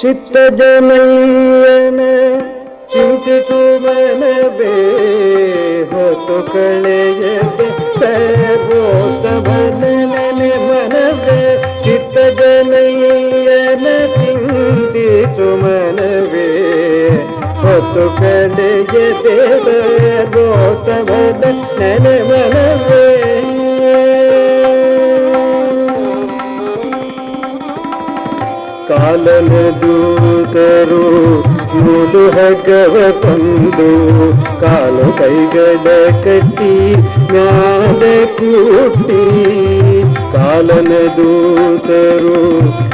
चित्तजनयन चिन्तितु मन बेहतु कलयद सर्वोत बदलन मनवे चित्तजनयन चिन्तितु मन बेहतु कलयद सर्वोत बदलन मनवे ನೆನೆ ಮನವೇ ಕಾಲನ ದೂತರು ನೂಲು ಹಗ್ಗವ ತಂದು ಕಾಲು ಕೈಗಳ ಕಟ್ಟಿ ಮ್ಯಾದ ಕೂಟಿ ಕಾಲನ ದೂತರು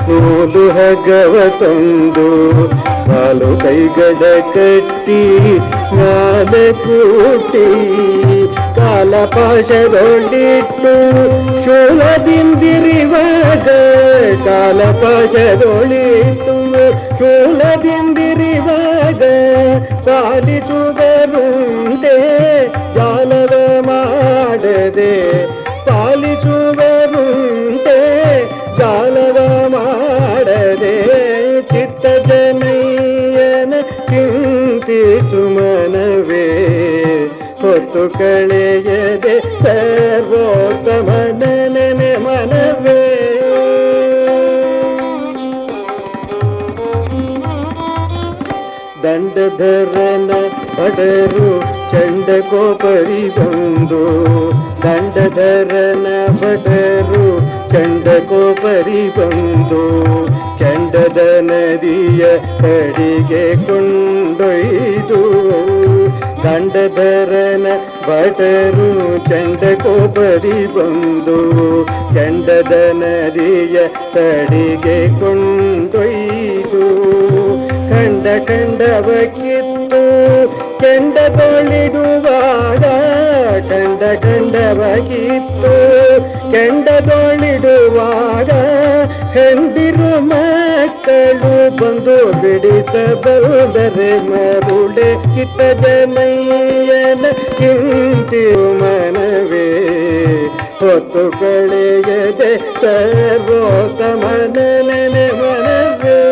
ನೂಲು ಹಗ್ಗವ ತಂದು ಕಾಲು ಕೈಗಳ ಕಟ್ಟಿ ಮ್ಯಾದ ಕೂಟಿ ಕಾಲ ಪಾಶದೊಳಿಟ್ಟು ಶೂಲದಿಂದಿರಿವಾಗ ಕಾಲ ಪಾಶದೊಳಿಟ್ಟು ಶೂಲದಿಂದಿರಿವಾಗ ಪಾಲಿಸುವರುಂಟೆ ಜಾಲವ ಮಾಡದೆ ಪಾಲಿಸುವರುಂಟೆ ಚಿಂತಿಸು ಮನವೇ, ಹೊತ್ತು ಕಳೆಯದೆ ಸರ್ವೋತ್ತಮ ನೆನೆ ಮನವೇ. ದಂಡಧರನ ಬಡರು ಚಂಡ ಕೋಪರಿ ಬಂದು, ದಂಡಧರನ ಬಡರು ಚಂಡ ಕೋಪರಿ ಬಂದು ಕೆಂಡದ ನದಿಯ ಕಡೆಗೆ ಕೊಂಡೊಯ್ದು ದಂಡಧರನ ಬಟರು ಚಂಡ ಕೋಪರಿ ಬಂದು ಕೆಂಡದ ನದಿಯ ತಡಿಗೆ ಕೊಂಡೊಯ್ದು ಕಂಡ ಕಂಡವ ಕಿತ್ತು ಕೆಂಡ ತೊಳಿಡುವಾಗ ಕಂಡ ಕಂಡವ ಕಿತ್ತು ಕೆಂಡ ತೊಳಿಡುವಾಗ ಹೆಂಡಿರು ಮಕ್ಕಳು ಬಂದು ಬಿಡಿಸಬಲ್ಲರೆ. ಮರುಳೆ ಚಿತ್ತದ ಮೈಯನ ಚಿಂತಿಯು ಮನವೇ. ಹೊತ್ತು ಕಳೆಯದೆ ಸರ್ವೋತ್ತಮನ ನೆನೆ ಮನವೇ.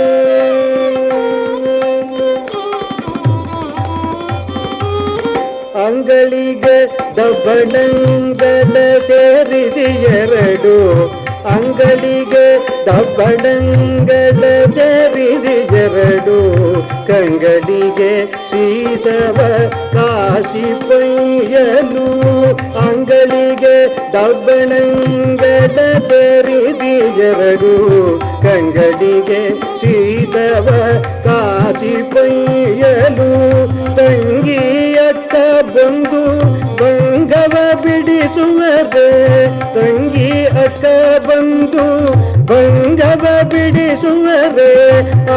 ಅಂಗಳಿಗೆ ದಬ್ಬಣಂಗಲ ಸೇರಿಸಿ ಎರಡು ಅಂಗಡಿಗೆ ದಬ್ಬಣಂಗಲ ಸೇರಿಸಿ ಎರಡು ಕಂಗಡಿಗೆ ಶ್ರೀಸವ ಕಾಶಿ ಪೈಯನು ಅಂಗಡಿಗೆ ದಬ್ಬಣಂಗದ ಸೇರಿಸಿ ಎರಡು ಕಂಗಡಿಗೆ ಶೀತವ ಕಾಶಿ ಪೈಯನು ತಂಗಿಯತ್ತ ಬಂದು ಬಿಡಿಸುವರೆ ತಂಗಿ ಅಕ್ಕ ಬಂದು ಬಂಗವ ಬಿಡಿಸುವರೆ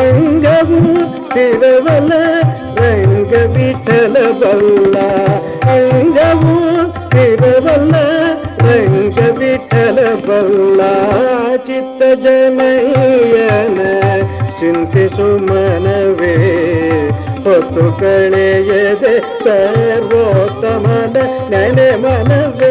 ಅಂಗವು ಸ್ಥಿರವಲ ರಂಗ ವಿಠಲ ಬಲ್ಲ ಅಂಗವು ಸ್ಥಿರವಲ್ಲ ರಂಗ ವಿಠಲ ಬಲ್ಲ ಚಿತ್ತ ಜನಯ್ಯನ ಚಿಂತಿಸು ಮನವೇ ಹೊತ್ತು ಕಳೆಯದೆ ಸರ್ವೋತ್ತಮನ ನೆನೆ ಮನವೇ